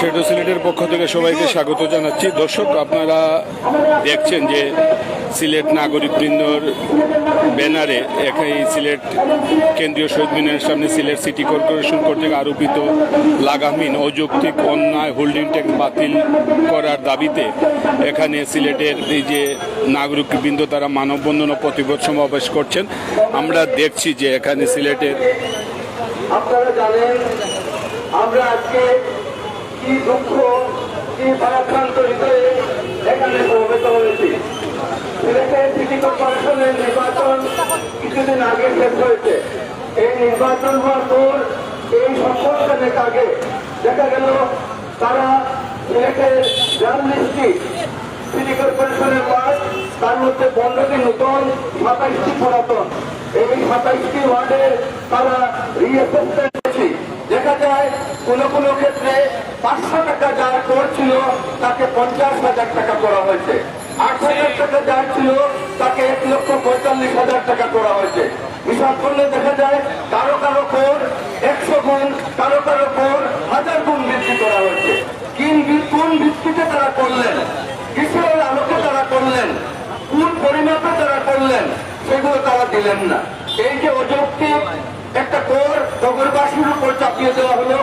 Shadow সিলেটের পক্ষ থেকে সবাইকে স্বাগত জানাচ্ছি। দর্শক, আপনারা দেখছেন যে সিলেট নাগরিক বৃন্দর ব্যানারে এখানে সিলেট কেন্দ্রীয় শহীদ মিনারের সামনে সিলেট সিটি কর্পোরেশন কর্তৃক আরোপিত লাগামহীন অযৌক্তিক অন্যায় হোল্ডিং ট্যাক্স বাতিল করার দাবিতে এখানে সিলেটের এই যে নাগরিক বৃন্দ তারা মানববন্ধন ও প্রতিবাদ সমাবেশ করছেন। আমরা দেখছি যে এখানে সিলেটের আপনারা জানেন, আমরা আজকে কি দুঃখ, কি ভারাক্রান্ত হৃদয়ে এখানে সমবেত হয়েছি সিলেটের নির্বাচন কিছুদিন আগে দেখা গেল, তারা সিলেটের বিয়াল্লিশটি সিটি কর্পোরেশনের ওয়ার্ড, তার মধ্যে পনেরোটি নতুন সাতাইশটি পুরাতন। এই সাতাইশটি ওয়ার্ডের তারা যায় কোনো কোনো ক্ষেত্রে পাঁচশো টাকা যার কর ছিল, তাকে পঞ্চাশ হাজার টাকা করা হয়েছে। আট হাজার টাকা যার ছিল, তাকে এক লক্ষ পঁয়তাল্লিশ হাজার টাকা করা হয়েছে। হিসাব করলে দেখা যায়, কারও কারও কর একশো গুণ, কারও কারও কর হাজার গুণ বৃদ্ধি করা হয়েছে। কিন ভিত্তিতে তারা করলেন? কিসের আলোকে তারা করলেন? কোন পরিমাপে তারা করলেন? সেগুলো তারা দিলেন না। এই যে অযৌক্তিক একটা কর নগরবাসীর উপর চাপিয়ে দেওয়া হলো।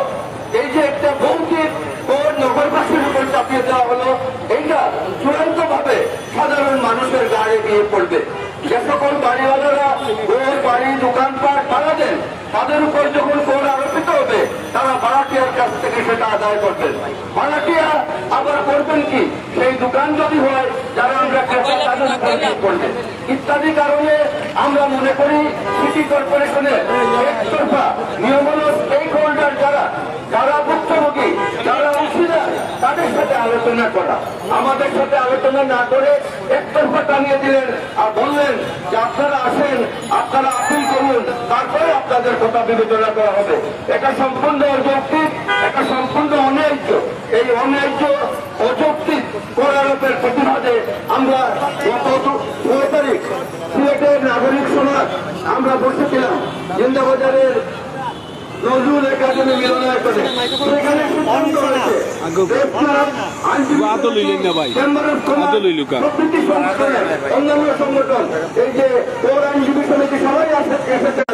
এই যে একটা ভৌতিক কর নগরবাসীর উপর চাপিয়ে দেওয়া হলো, এইটা চূড়ান্ত ভাবে সাধারণ মানুষের গায়ে গিয়ে পড়বে। যে সকল বাড়িওয়ালারা ঘর বাড়ি, দোকানপাট ভাড়া দেন তাদের উপর যখন কর আরোপিত হবে, তারা ভাড়াটিয়ার কাছ থেকে সেটা আদায় করবেন। ভাড়াটিয়া আবার করবেন কি? সেই দোকান যদি হয়, যারা ইত্যাদি কারণে আমরা মনে করি সিটি কর্পোরেশনের একতরফা নিয়মন স্টেক হোল্ডার যারা যারা ভুক্তভোগী, যারা অংশীদার, তাদের সাথে আলোচনা করা। আমাদের সাথে আলোচনা না করে একতরফা টানিয়ে দিলেন আর বললেন যে আপনারা আসেন, আপনারা আপিল করুন। তারপরে আপনাদের কথা বিবেচনা করা হবে। এটা সম্পূর্ণ অযৌক্তিক এটা সম্পূর্ণ অন্যায্য। এই অন্যায্য অযৌক্তিক কোরআরোপের প্রতিবাদে আমরা গত তারিখ সিলেটের নাগরিক সমাজ আমরা বসেছিলাম জিন্দাবাজারের নজরুল একাডেমি মিলনায়তনে। সেখানে সিদ্ধান্ত হয়েছে অন্যান্য সংগঠন। এই যে পৌর আইনজীবী সমিতি সবাই এসেছেন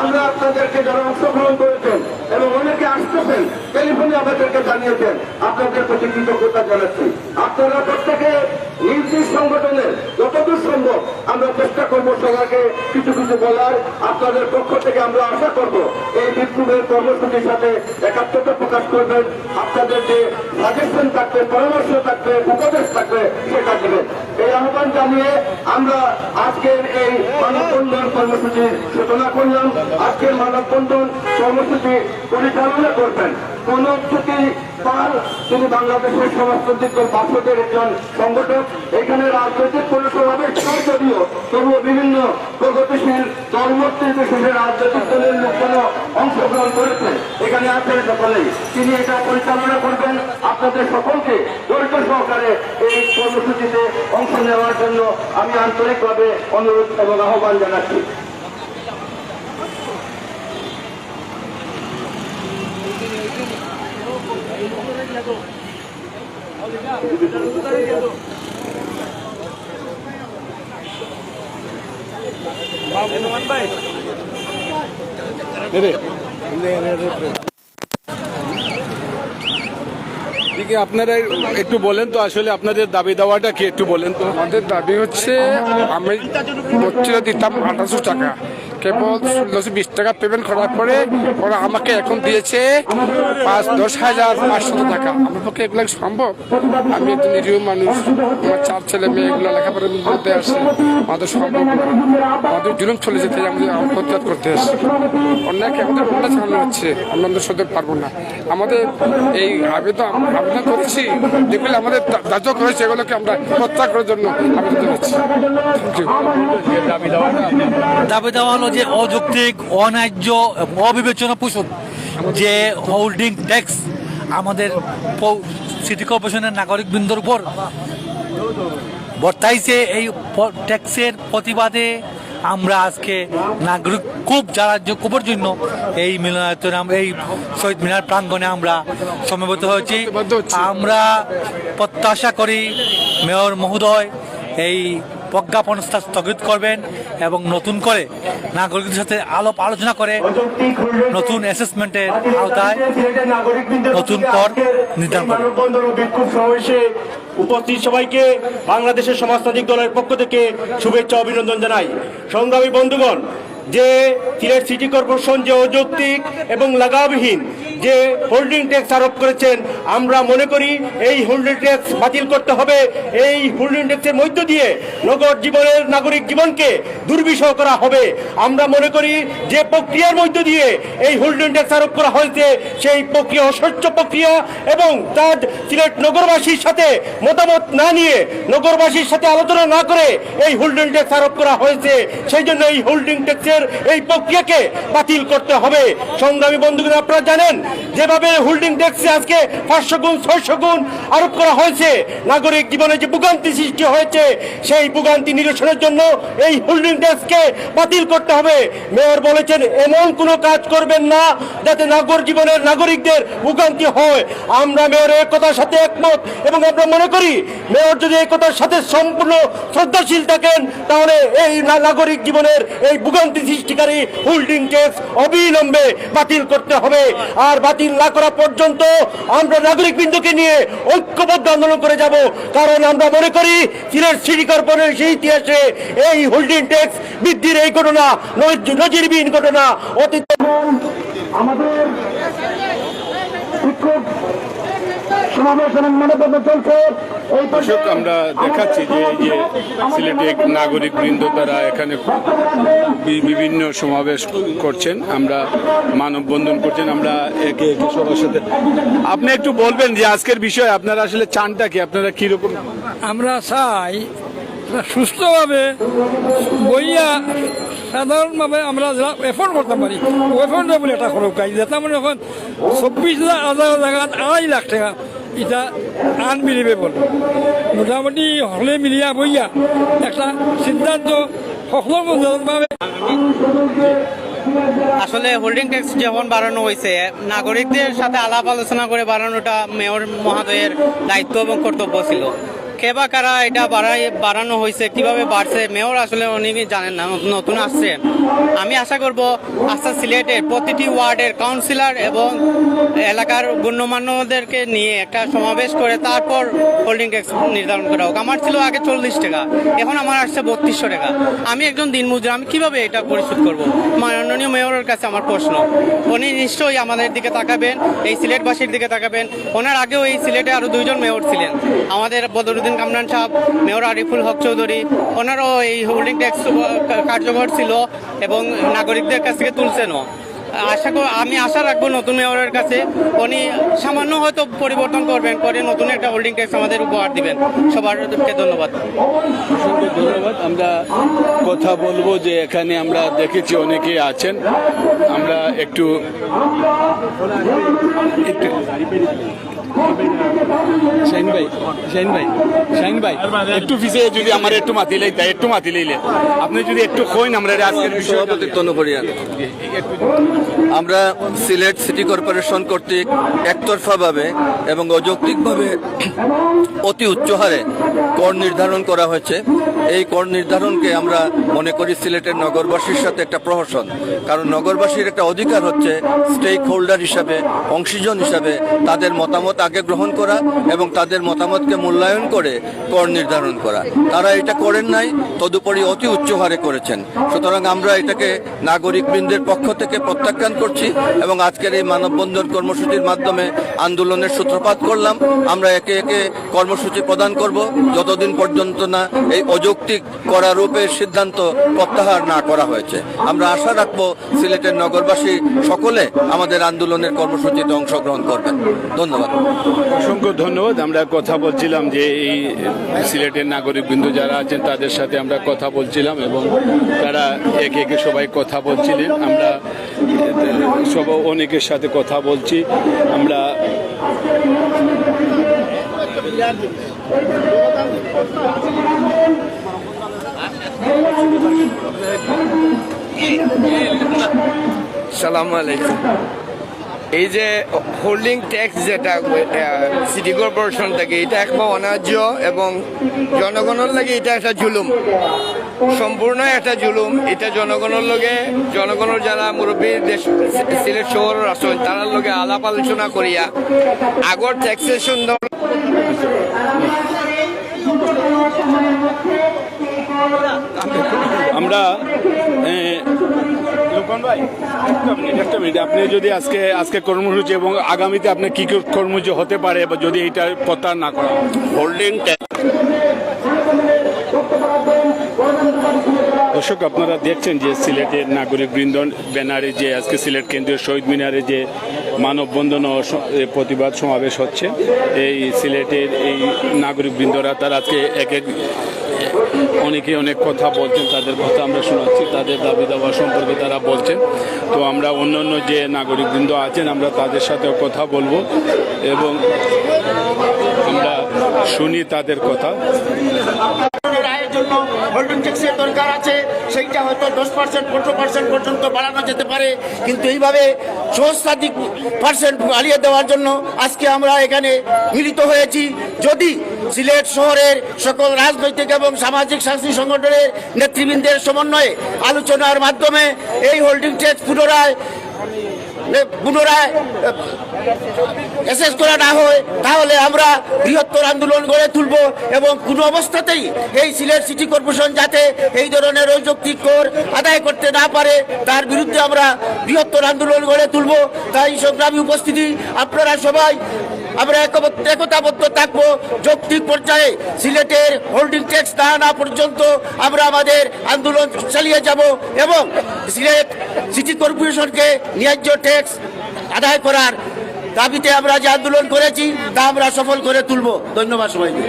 আমরা আপনাদেরকে যারা অংশগ্রহণ করেছেন এবং অনেকে আসতেছেন, টেলিফোনে আমাদেরকে জানিয়েছেন, আপনাদের প্রতি কৃতজ্ঞতা জানাচ্ছি। আপনারা প্রত্যেকে নির্দিষ্ট সংগঠনের যতদূর সম্ভব আমরা চেষ্টা করব সবাইকে কিছু কিছু বলার। আপনাদের পক্ষ থেকে আমরা আশা করব এই বিক্ষোভের কর্মসূচির সাথে একাত্মতা প্রকাশ করবেন। আপনাদের যে সাজেশন থাকবে, পরামর্শ থাকবে, উপদেশ থাকবে, সেটা দেবেন। এই আহ্বান জানিয়ে আমরা আজকের এই মানববন্ধন কর্মসূচির সূচনা করলাম। আজকের মানববন্ধন কর্মসূচি পরিচালনা করবেন। পাল তিনি বাংলাদেশের সমাজতান্ত্রিক বাসদের একজন সংগঠক। এখানে রাজনৈতিক কোনো নয় যদিও তবুও বিভিন্ন প্রগতিশীল দলমত বিশেষে রাজনৈতিক দলের লোকজন অংশগ্রহণ করেছে। এখানে আছেন সকলেই। তিনি এটা পরিচালনা করবেন। আপনাদের সকলকে জড়িত সহকারে এই কর্মসূচিতে অংশ নেওয়ার জন্য আমি আন্তরিকভাবে অনুরোধ এবং আহ্বান জানাচ্ছি। ঠিক আপনারা একটু বলেন তো, আসলে আপনাদের দাবি দাওয়াটা কি একটু বলেন তো? আমাদের দাবি হচ্ছে, আমি বছরে দিতাম আঠাশশো টাকা। কেবল বিশ টাকা পেমেন্ট করার পরে ওরা আমাকে এখন দিয়েছে পাঁচ, দশ হাজার পাঁচশো টাকা। আমার পক্ষে এগুলো সম্ভব। আমি একটু নিরীহ মানুষ। আমার চার ছেলে মেয়ে এগুলো লেখাপড়ার মধ্যে আসছে আমাদের সম্ভব আমাদের জুলুম চলে যেতে আমাদের প্রতিবাদ করতে আসছে অন্যকে আমাদের অন্য চালানো হচ্ছে? আমরা সহ্য পারব না। আমাদের এই আবেদন আবেদন করেছি, যেগুলো আমাদের দা- দায়িত্ব করেছে, এগুলোকে আমরা প্রত্যাগ করার জন্য আবেদন করেছি. দাবি দেওয়া হলো যে অযৌক্তিক অন্যায্য অবিবেচনা পোষণ যে হোল্ডিং ট্যাক্স আমাদের সিটি কর্পোরেশনের নাগরিক বৃন্দর উপর বর্তাইছে এই ট্যাক্সের প্রতিবাদে আমরা আজকে নাগরিক খুব যারা খুবের জন্য এই মিলনায়তনে এই শহীদ মিনার প্রাঙ্গণে আমরা সমবেত হয়েছি। আমরা প্রত্যাশা করি মেয়র মহোদয় এই প্রজ্ঞাপন স্থগিত করবেন এবং নতুন করে নাগরিকদের সাথে আলোপ আলোচনা করে নতুন অ্যাসেসমেন্টের আওতায় নতুন কর নির্ধারণ উপস্থিত সবাইকে বাংলাদেশের সমাজতান্ত্রিক দলের পক্ষ থেকে শুভেচ্ছা অভিনন্দন জানাই। সংগ্রামী বন্ধুগণ যে সিলেট সিটি কর্পোরেশন যে অযৌক্তিক এবং লাগামহীন যে হোল্ডিং ট্যাক্স আরোপ করেছেন, আমরা মনে করি এই হোল্ডিং ট্যাক্স বাতিল করতে হবে। এই হোল্ডিং ট্যাক্সের মধ্য দিয়ে নগর জীবনের নাগরিক জীবনকে দুর্বিষহ করা হবে। আমরা মনে করি যে প্রক্রিয়ার মধ্য দিয়ে এই হোল্ডিং ট্যাক্স আরোপ করা হয়েছে, সেই প্রক্রিয়া অস্বচ্ছ প্রক্রিয়া এবং তার সিলেট নগরবাসীর সাথে মতামত না নিয়ে, নগরবাসীর সাথে আলোচনা না করে এই হোল্ডিং ট্যাক্স আরোপ করা হয়েছে। সেই জন্য এই হোল্ডিং ট্যাক্সের এই প্রক্রিয়াকে বাতিল করতে হবে। সংগ্রামী বন্ধুগণ, আপনারা জানেন যেভাবে হোল্ডিং ট্যাক্সে আজকে পাঁচশো গুণ, ছয়শো গুণ আরোপ করা হয়েছে, নাগরিক জীবনে যে ভোগান্তি সৃষ্টি হয়েছে, সেই ভোগান্তি নিরসনের জন্য এই হোল্ডিং ট্যাক্সকে বাতিল করতে হবে। মেয়র বলেছেন, এমন কোনো কাজ করবেন না যাতে নাগর জীবনের নাগরিকদের ভোগান্তি হয়। আমরা মেয়রের কথার সাথে একমত এবং আমরা মনে করি, মেয়র যদি এই কথার সাথে সম্পূর্ণ শ্রদ্ধাশীল থাকেন, তাহলে এই নাগরিক জীবনের এই ভোগান্তি সৃষ্টিকারী হোল্ডিং ট্যাক্স অবিলম্বে বাতিল করতে হবে। আর বাতিল না করা পর্যন্ত আমরা নাগরিক বিন্দুকে নিয়ে ঐক্যবদ্ধ আন্দোলন করে যাব। কারণ আমরা মনে করি, চীনের সিটি কর্পোরেশন ইতিহাসে এই হোল্ডিং ট্যাক্স বৃদ্ধির এই ঘটনা নজ- নজিরবিহীন ঘটনা অতীত আমাদের বিক্ষোভ সমাবেশ এবং মানববন্ধন চলছে এই দর্শক আমরা দেখাচ্ছি যে এই যে সিলেটে নাগরিক বৃন্দ তারা এখানে বিভিন্ন সমাবেশ করছেন আমরা মানববন্ধন করছেন আমরা একে একে সবার সাথে। আপনি একটু বলবেন যে আজকের বিষয় আপনারা আসলে চানটা কি? আপনারা কীরকম? আমরা চাই সুস্থভাবে বইয়া সাধারণভাবে আমরা যারা এফোর্ড করতে পারি এফোর্ড বলে এটা খরচ গাই যেটা মানে এখন চব্বিশ হাজার জায়গাত আড়াই লাখ টাকা এটা আনবিলিভেবল মোটামুটি হলে মিলিয়া বইয়া একটা সিদ্ধান্ত সকলের আসলে হোল্ডিং ট্যাক্স যখন বাড়ানো হয়েছে, নাগরিকদের সাথে আলাপ আলোচনা করে বাড়ানোটা মেয়র মহাদয়ের দায়িত্ব এবং কর্তব্য ছিল। কে বা কারা এটা বাড়াই বাড়ানো হয়েছে, কীভাবে বাড়ছে, মেয়র আসলে অনেকেই জানেন না, নতুন- নতুন আসছে। আমি আশা করব আস্থা সিলেটের প্রতিটি ওয়ার্ডের কাউন্সিলর এবং এলাকার গণ্যমান্যদেরকে নিয়ে একটা সমাবেশ করে তারপর হোল্ডিং ট্যাক্স নির্ধারণ করা হোক। আমার ছিল আগে চল্লিশ টাকা, এখন আমার আসছে বত্রিশশো টাকা। আমি একজন দিনমজুর, আমি কীভাবে এটা পরিশোধ করব? মাননীয় মেয়রের কাছে আমার প্রশ্ন। উনি নিশ্চয়ই আমাদের দিকে তাকাবেন, এই সিলেটবাসীর দিকে তাকাবেন। ওনার আগেও এই সিলেটে আরও দুইজন মেয়র ছিলেন। আমাদের বদরুদ্দিন কামরান সাহেব, মেয়র আরিফুল হক চৌধুরী, ওনারও এই হোল্ডিং ট্যাক্স কার্যকর ছিল এবং নাগরিকদের কাছ থেকে তুলছেনও। আশা কর, আমি আশা রাখব নতুন মেয়রের কাছে, উনি সামান্য হয়তো পরিবর্তন করবেন করে নতুন একটা হোল্ডিং ট্যাক্স আমাদের উপহার দিবেন। সবারকে ধন্যবাদ। ধন্যবাদ। আমরা কথা বলব যে এখানে আমরা দেখেছি অনেকে আছেন। আমরা একটু শাহিন ভাই শাহিন ভাই শাহিন ভাই একটু পিছিয়ে যদি আমার একটু মাতি লাইতা একটু মাতি লাইলে। আপনি যদি একটু কইন আমরা আজকের বিষয় সভাপতি আমরা সিলেট সিটি কর্পোরেশন কর্তৃক একতরফাভাবে এবং অযৌক্তিকভাবে অতি উচ্চ হারে কর নির্ধারণ করা হয়েছে। এই কর নির্ধারণকে আমরা মনে করি সিলেটের নগরবাসীর সাথে একটা প্রহসন। কারণ নগরবাসীর একটা অধিকার হচ্ছে স্টেক হোল্ডার হিসাবে অংশীজন হিসাবে তাদের মতামত আগে গ্রহণ করা এবং তাদের মতামতকে মূল্যায়ন করে কর নির্ধারণ করা। তারা এটা করেন নাই, তদুপরি অতি উচ্চ হারে করেছেন। সুতরাং আমরা এটাকে নাগরিকবৃন্দের পক্ষ থেকে প্রত্যাখ্যান করছি এবং আজকের এই মানববন্ধন কর্মসূচির মাধ্যমে আন্দোলনের সূত্রপাত করলাম। আমরা একে একে কর্মসূচি প্রদান করব। যতদিন পর্যন্ত না এই অযৌক্তিক করারূপের সিদ্ধান্ত প্রত্যাহার না করা হয়েছে। আমরা আশা রাখব সিলেটের নগরবাসী সকলে আমাদের আন্দোলনের কর্মসূচিতে অংশগ্রহণ করবেন। ধন্যবাদ। অসংখ্য ধন্যবাদ। আমরা কথা বলছিলাম যে এই সিলেটের নাগরিকবৃন্দ যারা আছেন, তাদের সাথে আমরা কথা বলছিলাম এবং তারা একে একে সবাই কথা বলছিলেন। আমরা সব অনেকের সাথে কথা বলছি। আমরা সালাম আলাইকুম। এই যে হোল্ডিং ট্যাক্স যেটা সিটি কর্পোরেশন থেকে এটা একবার অনার্য এবং জনগণের লাগে এটা একটা জুলুম। সম্পূর্ণ একটা জুলুম। এটা জনগণের লগে জনগণের যারা মুরব্বী দেশ সিলেট শহর আছেন তার লগে আলাপ আলোচনা করিয়া আগর ট্যাক্সেশন আমরা এ, লোকন ভাই? একটা মিনিট একটা মিনিট। আপনি যদি আজকে আজকে কর্মসূচি এবং আগামীতে আপনি কি কি কর্মসূচি হতে পারে বা যদি এটা প্রত্যাহার না করা হোল্ডিং দর্শক আপনারা দেখছেন যে সিলেটের নাগরিক বৃন্দ ব্যানারে যে আজকে সিলেট কেন্দ্রীয় শহীদ মিনারে যে মানববন্ধন ও প্রতিবাদ সমাবেশ হচ্ছে। এই সিলেটের এই নাগরিক বৃন্দরা তারা আজকে এক এক অনেকে অনেক কথা বলছেন, তাদের কথা আমরা শোনাচ্ছি, তাদের দাবি দাবা সম্পর্কে তারা বলছেন। তো আমরা অন্য অন্য যে নাগরিকবৃন্দ আছেন, আমরা তাদের সাথেও কথা বলব এবং আমরা শুনি তাদের কথা। জন্য দরকার আছে, সেইটা হয়তো দশ পার্সেন্ট পনেরো পর্যন্ত বাড়ানো যেতে পারে, কিন্তু এইভাবে পার্সেন্ট দেওয়ার জন্য আজকে আমরা এখানে মিলিত হয়েছি। যদি সিলেট শহরের সকল রাজনৈতিক এবং সামাজিক সাংস্কৃতিক সংগঠনের নেতৃবৃন্দের সমন্বয়ে আলোচনার মাধ্যমে এই হোল্ডিং ট্যাক্স পুনরায় পুনরায় এসেস করা না হয়, তাহলে আমরা বৃহত্তর আন্দোলন গড়ে তুলব এবং কোনো অবস্থাতেই এই সিলেট সিটি কর্পোরেশন যাতে এই ধরনের অযৌক্তিক কর আদায় করতে না পারে, তার বিরুদ্ধে আমরা বৃহত্তর আন্দোলন গড়ে তুলব। তাই সংগ্রামী উপস্থিতি, আপনারা সবাই আমরা একতাবদ্ধ থাকব। যৌক্তিক পর্যায়ে সিলেটের হোল্ডিং ট্যাক্স না না পর্যন্ত আমরা আমাদের আন্দোলন চালিয়ে যাব এবং সিলেট সিটি কর্পোরেশনকে ন্যায্য ট্যাক্স আদায় করার দাবিতে আমরা যে আন্দোলন করেছি, তা আমরা সফল করে তুলব। ধন্যবাদ সবাইকে।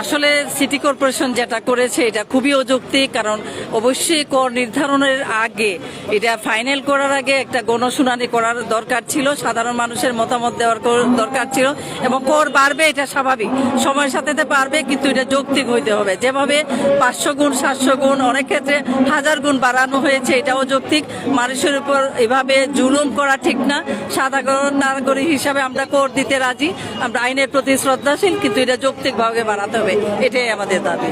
আসলে সিটি কর্পোরেশন যেটা করেছে এটা খুবই অযৌক্তিক, কারণ অবশ্যই কর নির্ধারণের আগে এটা ফাইনাল করার আগে একটা গণশুনানি করার দরকার ছিল, সাধারণ মানুষের মতামত দেওয়ার দরকার ছিল এবং কর বাড়বে, এটা স্বাভাবিক। সময়ের সাথে বাড়বে, কিন্তু এটা যৌক্তিক হইতে হবে। যেভাবে পাঁচশো গুণ, সাতশো গুণ, অনেক ক্ষেত্রে হাজার গুণ বাড়ানো হয়েছে এটা অযৌক্তিক মানুষের উপর এভাবে জুলুম করা ঠিক না। সাধারণ নাগরিক হিসাবে আমরা কর দিতে রাজি। আমরা আইনের প্রতি শ্রদ্ধাশীল, কিন্তু এটা যৌক্তিকভাবে বাড়াতে হবে এটাই আমাদের দাবি।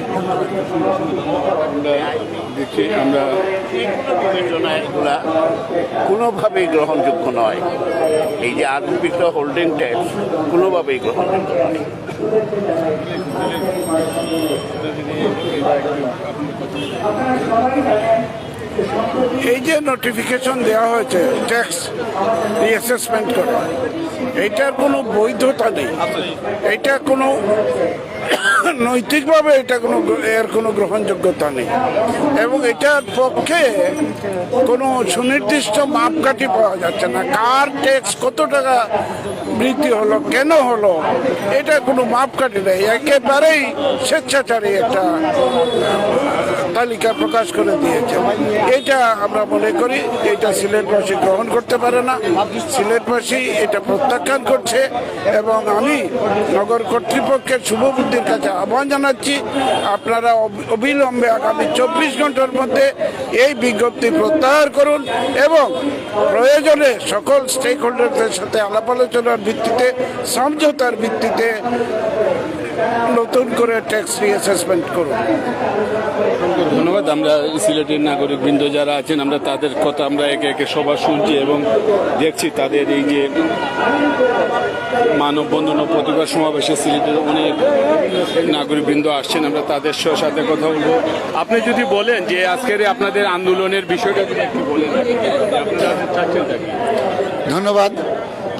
দেখছি আমরা এগুলা কোনোভাবেই গ্রহণযোগ্য নয়। এই যে আরোপিত হোল্ডিং ট্যাক্স কোনোভাবেই গ্রহণযোগ্য নয়। এই যে নোটিফিকেশন দেওয়া হয়েছে ট্যাক্স রিঅ্যাসেসমেন্ট করে, এইটার কোনো বৈধতা নেই। এটা কোনো নৈতিকভাবে এটা কোনো এর কোনো গ্রহণযোগ্যতা নেই। এবং এটার পক্ষে কোনো সুনির্দিষ্ট মাপকাঠি পাওয়া যাচ্ছে না। কার ট্যাক্স কত টাকা বৃদ্ধি হলো, কেন হলো? এটা কোনো মাপকাঠি নেই। একেবারেই স্বেচ্ছাচারী একটা তালিকা প্রকাশ করে দিয়েছে। এটা আমরা মনে করি, এটা সিলেটবাসী গ্রহণ করতে পারে না। সিলেটবাসী এটা প্রত্যাখ্যান করছে এবং আমি নগর কর্তৃপক্ষের শুভবুদ্ধির কাছে আহ্বান জানাচ্ছি, আপনারা অবিলম্বে আগামী চব্বিশ ঘণ্টার মধ্যে এই বিজ্ঞপ্তি প্রত্যাহার করুন এবং প্রয়োজনে সকল স্টেক হোল্ডারদের সাথে আলাপ আলোচনার ভিত্তিতে সমঝোতার ভিত্তিতে নতুন করে ট্যাক্স রিঅ্যাসেসমেন্ট করুন। ধন্যবাদ আমরা সিলেটের নাগরিকবৃন্দ যারা আছেন আমরা তাদের কথা আমরা একে একে সবার শুনছি এবং দেখছি তাদের এই যে মানববন্ধন ও প্রতিবাদ সমাবেশে সিলেটের অনেক নাগরিকবৃন্দ আসছেন আমরা তাদের সাথে কথা বলব। আপনি যদি বলেন যে আজকের আপনাদের আন্দোলনের বিষয়টা যদি একটু বলেন? ধন্যবাদ।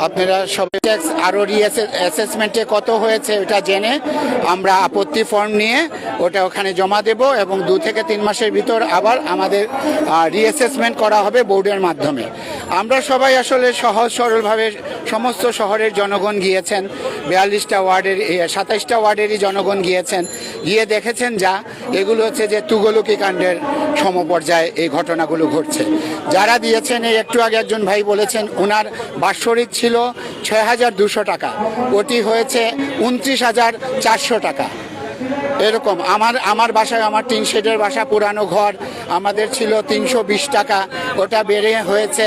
আপনারা সবাই ট্যাক্স আরও অ্যাসেসমেন্টে কত হয়েছে ওটা জেনে আমরা আপত্তি ফর্ম নিয়ে ওটা ওখানে জমা দেব এবং দু থেকে তিন মাসের ভিতর আবার আমাদের রিঅ্যাসেসমেন্ট করা হবে বোর্ডের মাধ্যমে। আমরা সবাই আসলে সহজ সরলভাবে সমস্ত শহরের জনগণ গিয়েছেন, বিয়াল্লিশটা ওয়ার্ডের সাতাইশটা ওয়ার্ডেরই জনগণ গিয়েছেন, গিয়ে দেখেছেন যা, এগুলো হচ্ছে যে তুগলকি কাণ্ডের সমপর্যায়ে এই ঘটনাগুলো ঘটছে। যারা দিয়েছেন, এই একটু আগে একজন ভাই বলেছেন ওনার বাৎসরিক ছিল ছিল ছয় হাজার দুশো টাকা। ওটি হয়েছে উনত্রিশ হাজার চারশো টাকা। এরকম আমার আমার বাসায় আমার তিন শেডের বাসা, পুরানো ঘর, আমাদের ছিল তিনশো বিশ টাকা। ওটা বেড়ে হয়েছে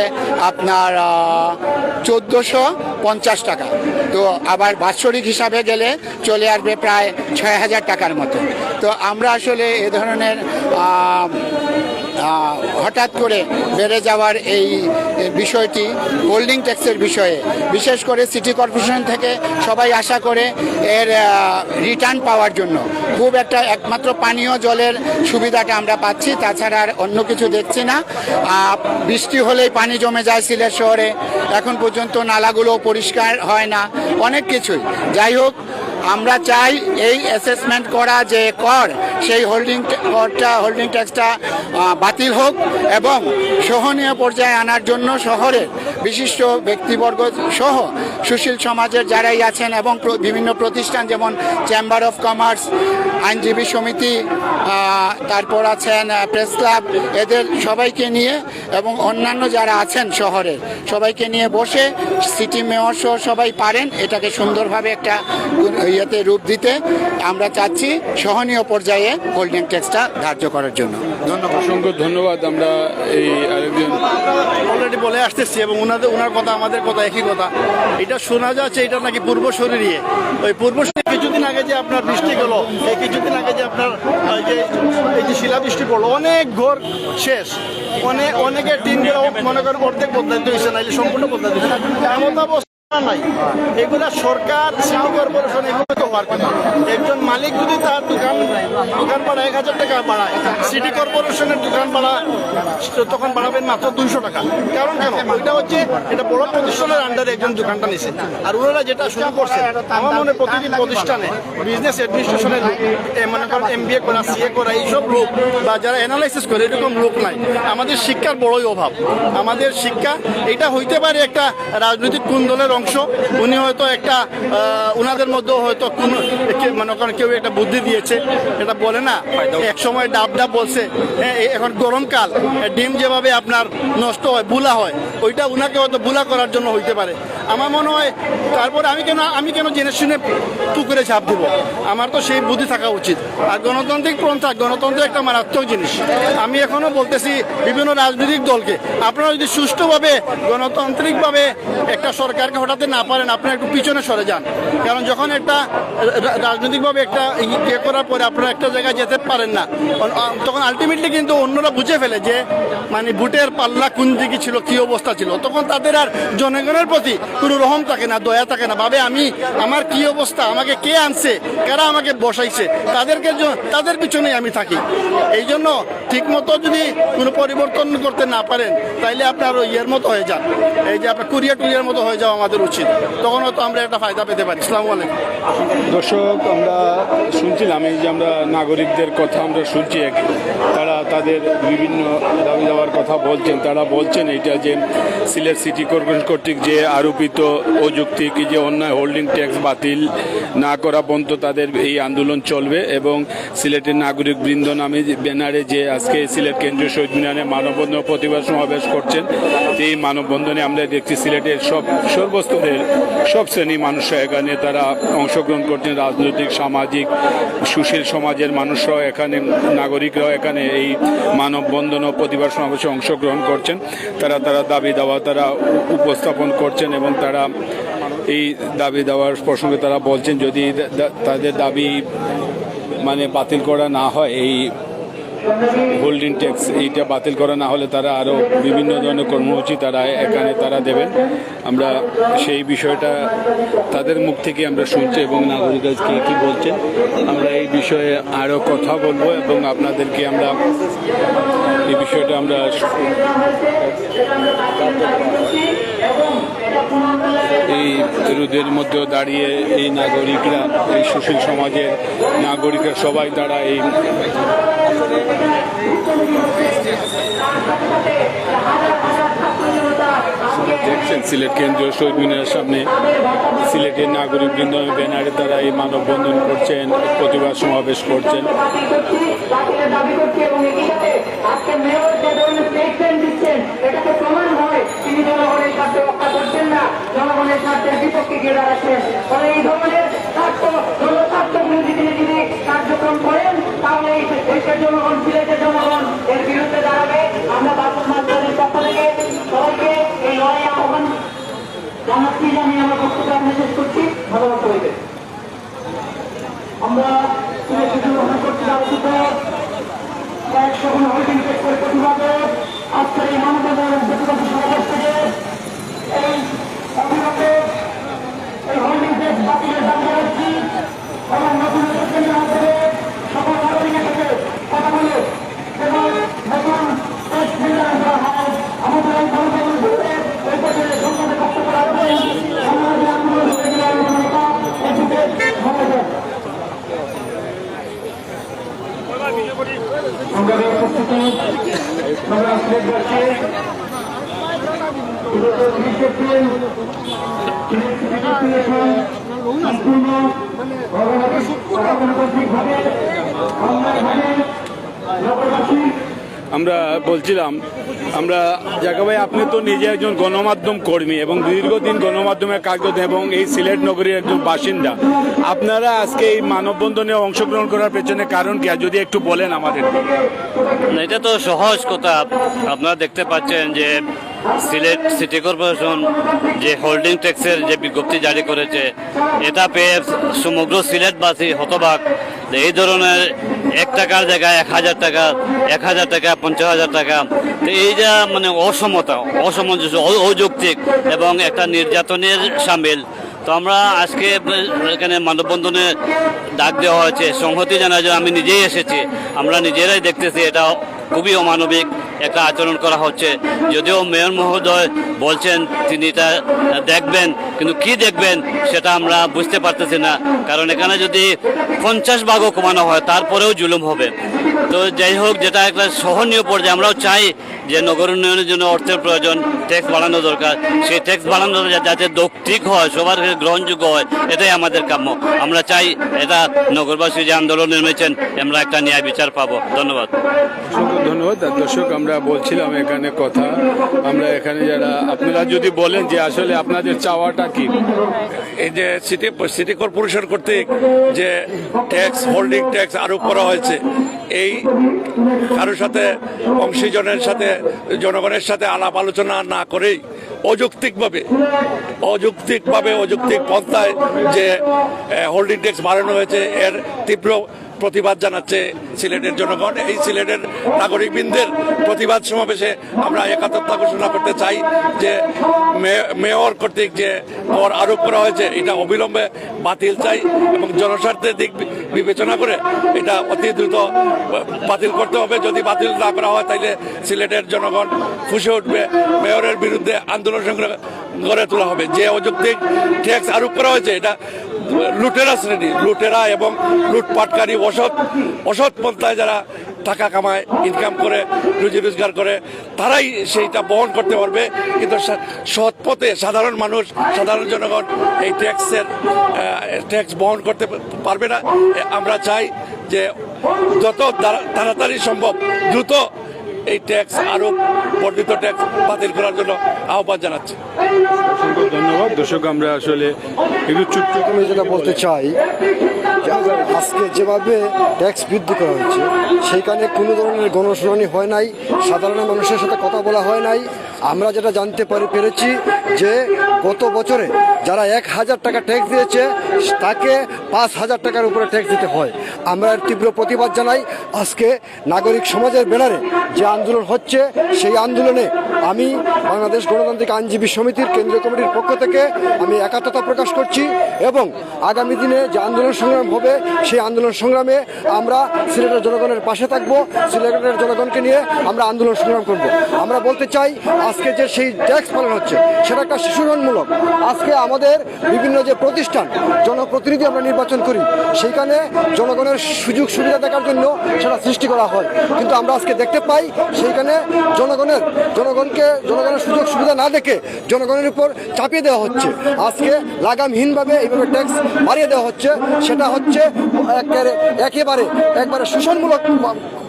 আপনার চোদ্দোশো পঞ্চাশ টাকা। তো আবার বাৎসরিক হিসাবে গেলে চলে আসবে প্রায় ছয় হাজার টাকার মতো। তো আমরা আসলে এ ধরনের হঠাৎ করে বেড়ে যাওয়ার এই বিষয়টি হোল্ডিং ট্যাক্সের বিষয়ে। বিশেষ করে সিটি কর্পোরেশন থেকে সবাই আশা করে এর রিটার্ন পাওয়ার জন্য। খুব একটা একমাত্র পানীয় জলের সুবিধাটা আমরা পাচ্ছি, তাছাড়া আর অন্য কিছু দেখছি না। বৃষ্টি হলেই পানি জমে যায় সিলেট শহরে। এখন পর্যন্ত নালাগুলো পরিষ্কার হয় না, অনেক কিছুই। যাই হোক আমরা চাই এই অ্যাসেসমেন্ট করা যে কর, সেই হোল্ডিং করটা হোল্ডিং ট্যাক্সটা বাতিল হোক এবং সহনীয় পর্যায়ে আনার জন্য শহরের বিশিষ্ট ব্যক্তিবর্গ সহ সুশীল সমাজের যারাই আছেন এবং বিভিন্ন প্রতিষ্ঠান যেমন চেম্বার অফ কমার্স আইনজীবী সমিতি তারপর আছেন প্রেস ক্লাব এদের সবাইকে নিয়ে এবং অন্যান্য যারা আছেন শহরে, সবাইকে নিয়ে বসে সিটি মেয়র সহ সবাই পারেন, এটাকে সুন্দরভাবে একটা ইয়েতে রূপ দিতে আমরা চাচ্ছি সহনীয় পর্যায়ে হোল্ডিং ট্যাক্সটা ধার্য করার জন্য। ধন্যবাদ। অসংখ্য ধন্যবাদ। আমরা এই আরেকজন অলরেডি বলে আসতেছি এবং ওনাদের ওনার কথা আমাদের কথা একই কথা। এটা শোনা যাচ্ছে এটা নাকি পূর্ব শরীরে। ওই পূর্ব শরীরে কিছুদিন আগে যে আপনার বৃষ্টি গেল এই কিছুদিন আগে যে আপনার এই যে এই যে শিলাবৃষ্টি পড়ল অনেক ঘর শেষ। অনেক অনেকের টিনগুলো মনে করেন অর্ধেক বদলাইতে হয়েছে নাইলে সম্পূর্ণ বদলাইতে হয়েছে এমন অবস্থা এগুলা সরকার সিটি কর্পোরেশন এগুলো তো হওয়ার কথা একজন মালিক যদি তার দোকান দোকান ভাড়া এক হাজার টাকা বাড়ায় সিটি কর্পোরেশনের দোকান ভাড়া, তখন বাড়াবেন মাত্র দুইশো টাকা। কারণ কেন? ওইটা হচ্ছে, এটা বড় প্রতিষ্ঠানের আন্ডারে একজন দোকানটা নিছে। আর ওনারা যেটা শুরু করছে আমার মনে প্রতিটি প্রতিষ্ঠানে বিজনেস অ্যাডমিনিস্ট্রেশনের মনে করেন এম বি এ করা সিএ করা, এইসব লোক বা যারা অ্যানালাইসিস করে, এরকম লোক নাই। আমাদের শিক্ষার বড়ই অভাব। আমাদের শিক্ষা, এটা হইতে পারে একটা রাজনৈতিক কোন দলের অংশ। উনি হয়তো একটা আহ, উনাদের মধ্যেও হয়তো কোন মনে করেন কেউ একটা বুদ্ধি দিয়েছে। এটা বলে না এক সময় ডাব ডাব বলছে হ্যাঁ, এখন গরমকাল ডিম যেভাবে আপনার নষ্ট হয় বুলা হয় ওইটা উনাকে হয়তো বুলা করার জন্য হইতে পারে। আমার মনে হয় তারপরে আমি কেন আমি কেন জেনে শুনে পুকুরে ঝাঁপ দিব? আমার তো সেই বুদ্ধি থাকা উচিত। আর গণতান্ত্রিক পন্থা গণতন্ত্র একটা মারাত্মক জিনিস। আমি এখনও বলতেছি বিভিন্ন রাজনৈতিক দলকে আপনারা যদি সুষ্ঠুভাবে গণতান্ত্রিকভাবে একটা সরকারকে হটাতে না পারেন, আপনারা একটু পিছনে সরে যান। কারণ যখন একটা রাজনৈতিকভাবে একটা ইয়ে করার পরে আপনারা একটা জায়গায় যেতে পারেন না। তখন আলটিমেটলি কিন্তু অন্যরা বুঝে ফেলে যে মানে ভোটের পাল্লা কোন দিকে ছিল, কি অবস্থা ছিল। তখন তাদের আর জনগণের প্রতি কোনো রহম থাকে না, দয়া থাকে না। ভাবে আমি, আমার কি অবস্থা, আমাকে কে আনছে, কারা আমাকে বসাইছে, তাদেরকে তাদের পিছনেই আমি থাকি। এই জন্য ঠিক মতো যদি কোনো পরিবর্তন করতে না পারেন, তাইলে আপনার ইয়ের মতো হয়ে যান। এই যে আপনার কুরিয়া টুরিয়ার মতো হয়ে যাওয়া আমাদের উচিত। তখন হয়তো আমরা একটা ফায়দা পেতে পারি। ইসলাম আলাইকুম। দর্শক, আমরা শুনছিলাম এই যে আমরা নাগরিকদের কথা আমরা শুনছি এক- তারা তাদের বিভিন্ন দাবি দেওয়ার কথা বলছেন। তারা বলছেন এটা যে সিলেট সিটি কর্পোরেশন কর্তৃক যে আরোপিত অযৌক্তিক যে অন্যায় হোল্ডিং ট্যাক্স বাতিল না করা পর্যন্ত তাদের এই আন্দোলন চলবে এবং সিলেটের নাগরিক বৃন্দ নামে ব্যানারে যে আজকে সিলেট কেন্দ্রীয় শহীদ মিনারে মানববন্ধন প্রতিবাদ সমাবেশ করছেন এই মানববন্ধনে আমরা দেখছি সিলেটের সব সর্বস্তরের সব শ্রেণি মানুষরা এখানে তারা অংশগ্রহণ করছেন, রাজনৈতিক, সামাজিক, সুশীল সমাজের মানুষরাও এখানে, নাগরিকরাও এখানে এই মানববন্ধন ও প্রতিবাদ সমাবেশে অংশগ্রহণ করছেন। তারা তারা দাবি দাওয়া তারা উপস্থাপন করছেন এবং তারা এই দাবি দেওয়ার প্রসঙ্গে তারা বলছেন, যদি তাদের দাবি মানে বাতিল করা না হয়, এই হোল্ডিং ট্যাক্স এইটা বাতিল করা না হলে তারা আরও বিভিন্ন ধরনের কর্মসূচি তারা এখানে তারা দেবেন। আমরা সেই বিষয়টা তাদের মুখ থেকে আমরা শুনছি এবং নাগরিকরা কে কী বলছেন আমরা এই বিষয়ে আরও কথা বলব এবং আপনাদেরকে আমরা এই বিষয়টা আমরা এই রোদের মধ্যেও দাঁড়িয়ে এই নাগরিকরা, এই সুশীল সমাজের নাগরিকরা সবাই তারা এই দেখছেন সিলেট কেন্দ্রীয় শহীদ মিনারের সামনে সিলেটের নাগরিক নাগরিকবৃন্দ ব্যানারের দ্বারা এই মানববন্ধন করছেন, প্রতিবাদ সমাবেশ করছেন। জনগণের স্বার্থের বিপক্ষে গিয়ে দাঁড়াচ্ছেন। এই ধরনের স্বার্থ তিনি যদি কার্যক্রম করেন তাহলে এই দেশের জনগণ সিলেটের জনগণ আমরা বলছিলাম, আমরা জাকা ভাই, আপনি তো নিজে একজন গণমাধ্যম কর্মী এবং দীর্ঘদিন গণমাধ্যমে কাজ করতেন এবং এই সিলেট নগরীর একজন বাসিন্দা। আপনারা আজকে এই মানববন্ধনে অংশগ্রহণ করার পেছনে কারণ কি? যদি একটু বলেন আমাদের। এটা তো সহজ কথা। আপনারা দেখতে পাচ্ছেন যে সিলেট সিটি কর্পোরেশন যে হোল্ডিং ট্যাক্সের যে বিজ্ঞপ্তি জারি করেছে, এটা পেয়ে সমগ্র সিলেটবাসী হতবাক যে এই ধরনের এক টাকার জায়গায় এক হাজার টাকা, এক হাজার টাকা, পঞ্চাশ হাজার টাকা। তো এই যা মানে অসমতা অসামঞ্জস্য অযৌক্তিক এবং একটা নির্যাতনের সামিল। তো আমরা আজকে এখানে মানববন্ধনে ডাক দেওয়া হয়েছে, সংহতি জানার জন্য আমি নিজেই এসেছি। আমরা নিজেরাই দেখতেছি, এটা খুবই অমানবিক। একটা আচরণ করা হচ্ছে। যদিও মেয়র মহোদয় বলছেন, তিনি এটা দেখবেন, কিন্তু কি দেখবেন সেটা আমরা বুঝতে পারতেছি না। কারণ এখানে যদি পঞ্চাশ ভাগও কমানো হয়, তারপরেও জুলুম হবে। তো যাই হোক, যেটা একটা সহনীয় পর্যায়ে, আমরাও চাই যে নগর উন্নয়নের জন্য অর্থের প্রয়োজন ট্যাক্স বাড়ানো দরকার। সেই ট্যাক্স বাড়ানো যাতে যৌক্তিক হয়, সবার গ্রহণযোগ্য হয়, এটাই আমাদের কাম্য। আমরা চাই এটা নগরবাসী যে আন্দোলন নেমেছেন, আমরা একটা ন্যায় বিচার পাবো। ধন্যবাদ। ধন্যবাদ। দর্শক, আমরা বলছিলাম এখানে কথা, আমরা এখানে যারা, আপনারা যদি বলেন যে আসলে আপনাদের চাওয়াটা কি? এই যে সিটি সিটি কর্পোরেশন কর্তৃক যে ট্যাক্স হোল্ডিং ট্যাক্স আরোপ করা হয়েছে, এই কারোর সাথে, অংশীজনের সাথে, জনগণের সাথে আলাপ আলোচনা না করেই অযৌক্তিকভাবে অযৌক্তিকভাবে, অযৌক্তিক পন্থায় যে হোল্ডিং ট্যাক্স বাড়ানো হয়েছে, এর তীব্র প্রতিবাদ জানাচ্ছে সিলেটের জনগণ। এই সিলেটের নাগরিকবৃন্দের প্রতিবাদ সমাবেশে আমরা একাত্মতা ঘোষণা করতে চাই যে মেয়র কর্তৃক যে কর আরোপ করা হয়েছে, এটা অবিলম্বে বাতিল চাই এবং জনস্বার্থের দিক বিবেচনা করে এটা অতি দ্রুত বাতিল করতে হবে। যদি বাতিল না করা হয়, তাইলে সিলেটের জনগণ ফুসে উঠবে। মেয়রের বিরুদ্ধে আন্দোলন সংগ্রাম গড়ে তোলা হবে। যে অযৌক্তিক ট্যাক্স আরোপ করা হয়েছে, এটা লুটেরা শ্রেণি, লুটেরা এবং লুটপাটকারী অসৎ অসৎ পন্থায় যারা টাকা কামায় ইনকাম করে, রুজি রোজগার করে, তারাই সেইটা বহন করতে পারবে। কিন্তু সৎ পথে সাধারণ মানুষ, সাধারণ জনগণ এই ট্যাক্সের ট্যাক্স বহন করতে পারবে না। আমরা চাই যে যত তাড়াতাড়ি সম্ভব দ্রুত এই ট্যাক্স আরও বর্ধিত ট্যাক্স বাতিল করার জন্য আহ্বান জানাচ্ছি। অসংখ্য ধন্যবাদ। দর্শক, আমরা আসলে একটু চুপ যেটা বলতে চাই আজকে যেভাবে ট্যাক্স বৃদ্ধি করা হয়েছে, সেইখানে কোনো ধরনের গণশুনানি হয় নাই, সাধারণ মানুষের সাথে কথা বলা হয় নাই। আমরা যেটা জানতে পারি, পেরেছি যে গত বছরে যারা এক হাজার টাকা ট্যাক্স দিয়েছে, তাকে পাঁচ হাজার টাকার উপরে ট্যাক্স দিতে হয়। আমরা তীব্র প্রতিবাদ জানাই। আজকে নাগরিক সমাজের ব্যানারে যে আন্দোলন হচ্ছে, সেই আন্দোলনে আমি বাংলাদেশ গণতান্ত্রিক আইনজীবী সমিতির কেন্দ্রীয় কমিটির পক্ষ থেকে আমি একাত্মতা প্রকাশ করছি এবং আগামী দিনে যে আন্দোলন সংগ্রাম হবে, সেই আন্দোলন সংগ্রামে আমরা সিলেটের জনগণের পাশে থাকব। সিলেটের জনগণকে নিয়ে আমরা আন্দোলন সংগ্রাম করব। আমরা বলতে চাই, আজকে যে সেই ট্যাক্স পালন হচ্ছে, সেটা একটা শিশুরণমূলক। আজকে আমাদের বিভিন্ন যে প্রতিষ্ঠান, জনপ্রতিনিধি আমরা নির্বাচন করি, সেইখানে জনগণের সুযোগ সুবিধা দেখার জন্য সেটা সৃষ্টি করা হয়। কিন্তু আমরা আজকে দেখতে পাই, সেইখানে জনগণের, জনগণকে, জনগণের সুযোগ সুবিধা না দেখে জনগণের উপর চাপিয়ে দেওয়া হচ্ছে। আজকে লাগামহীনভাবে এইভাবে ট্যাক্স বাড়িয়ে দেওয়া হচ্ছে, সেটা হচ্ছে একেবারে, একবারে শোষণমূলক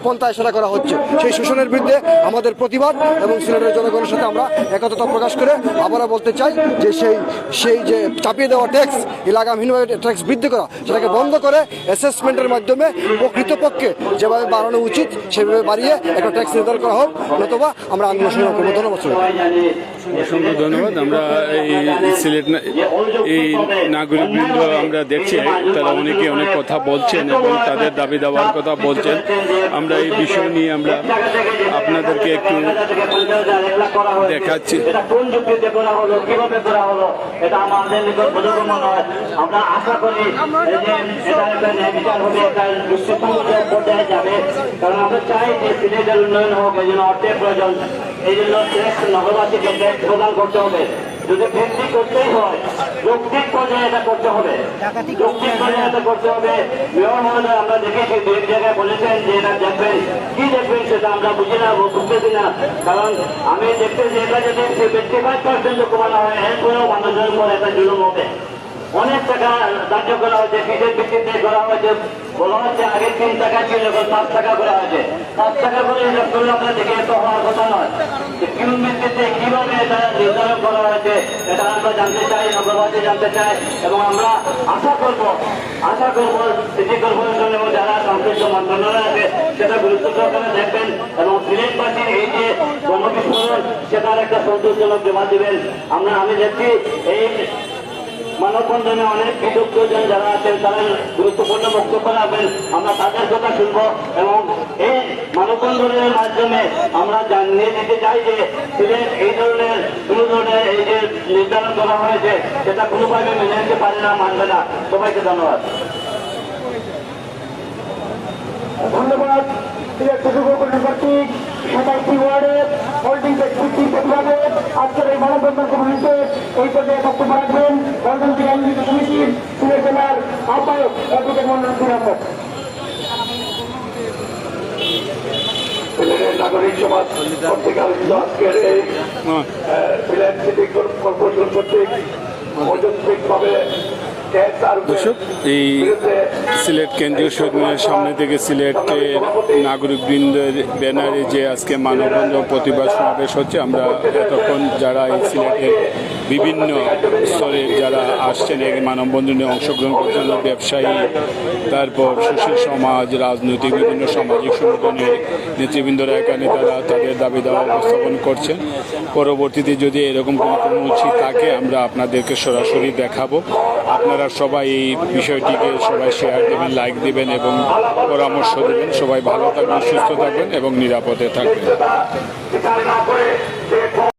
পন্থায় সেটা করা হচ্ছে। সেই শোষণের বিরুদ্ধে আমাদের প্রতিবাদ এবং সিলেটের জনগণের সাথে আমরা একতা প্রকাশ করে আবারও বলতে চাই যে সেই সেই যে চাপিয়ে দেওয়া ট্যাক্স এলাকাহীনভাবে ট্যাক্স বৃদ্ধি করা, সেটাকে বন্ধ করে অ্যাসেসমেন্টের মাধ্যমে প্রকৃতপক্ষে যেভাবে বাড়ানো উচিত, সেভাবে বাড়িয়ে একটা ট্যাক্স নির্ধারণ করা হোক, নতুবা আমরা আন্দোলন শুরু করব। ধন্যবাদ অসংখ্য ধন্যবাদ। আমরা এই সিলেট এই নাগরিকবৃন্দ আমরা দেখছি, তারা অনেকে অনেক কথা বলছেন এবং তাদের দাবি দাওয়ার কথা বলছেন। আমরা এই বিষয় নিয়ে আমরা আপনাদেরকে একটু দেখাচ্ছি। এটা কোন করা হলো করা হলো, এটা আমরা আশা এটা যাবে। কারণ আমরা চাই উন্নয়ন হোক, এই জন্য অর্থের প্রয়োজন, এই জন্য নগরবাসীকে প্রদান করতে হবে। যদি বৃদ্ধি করতেই হয় যৌক্তিক পর্যায়ে এটা করতে হবে। যৌক্তিক পর্যায়ে এটা করতে হবে। মেয়র মহোদয় আমরা দেখেছি দু এক জায়গায় বলেছেন যে এটা দেখবেন কি দেখবেন সেটা আমরা বুঝি না বুঝতেছি না। কারণ আমি দেখতে যে এটা যদি ফিফটি ফাইভ পার্সেন্ট কমানো হয় এরপরেও মানুষের উপর একটা জুলুম হবে। অনেক টাকা ধার্য করা হয়েছে কিসের ভিত্তিতে করা হয়েছে, বলা হচ্ছে আগে তিন টাকা ছিল, এখন পাঁচ টাকা করা হয়েছে। পাঁচ টাকা করে হিসাব করলে আমরা দেখে, এত হওয়ার কথা নয়। কোন ভিত্তিতে কীভাবে এটা নির্ধারণ করা হয়েছে, এটা আমরা জানতে চাই, নগরবাসী জানতে চাই, এবং আমরা আশা করব আশা করব সিটি কর্পোরেশন এবং যারা সংশ্লিষ্ট মন্ত্রণালয় আছে, সেটা গুরুত্ব সহকারে দেখবেন, এবং সিলেটবাসীর এই যে গণবিস্ফোরণ সেটার একটা সন্তোষজনক জমা দিবেন। আমরা, আমি দেখছি এই মানববন্ধনে অনেক বিদগ্ধজন যারা আছেন, তারা গুরুত্বপূর্ণ বক্তব্য রাখবেন। আমরা তাদের কথা শুনব এবং এই মানববন্ধনের মাধ্যমে আমরা জানিয়ে দিতে চাই যে সিলেট এই ধরনের, কোন ধরনের এই যে নির্ধারণ করা হয়েছে, সেটা কোনোভাবে মেনে নিতে পারে না, মানবে না। সবাইকে ধন্যবাদ। ধন্যবাদ। কর্তৃক সাতাইশটি ওয়ার্ডের হোল্ডিং ব্যক্তি প্রতিবাদে আজকের এই মানববন্ধন কমিটিতে এই পর্যায়ে বক্তব্য রাখবেন গণতন্ত্রী আয়োজিত সমিতির সিলেট জেলার আহ্বায়ক অ্যাডভোকেট মন্ডল সিরাপত নাগরিক সমাজ কর্তৃক আয়োজিত আজকের এই। সিলেট সিটি কর্পোরেশন কর্তৃক আর দর্শক, এই সিলেট কেন্দ্রীয় শহীদ সামনে থেকে সিলেটের নাগরিকবৃন্দের ব্যানারে যে আজকে মানববন্ধন প্রতিবাদ সমাবেশ হচ্ছে, আমরা এতক্ষণ যারা এই সিলেটের বিভিন্ন স্তরের যারা আসছেন, এই মানববন্ধনে অংশগ্রহণ করছেন, ব্যবসায়ী, তারপর সুশীল সমাজ, রাজনৈতিক, বিভিন্ন সামাজিক সংগঠনের নেতৃবৃন্দরা এখানে তারা তাদের দাবি দাওয়া উপস্থাপন করছেন। পরবর্তীতে যদি এরকম কোনো কর্মসূচি থাকে, আমরা আপনাদেরকে সরাসরি দেখাবো। আপনারা সবাই এই বিষয়টিকে সবাই শেয়ার দেবেন লাইক দেবেন এবং পরামর্শ দেবেন। সবাই ভালো থাকবেন, সুস্থ থাকবেন এবং নিরাপদে থাকবেন।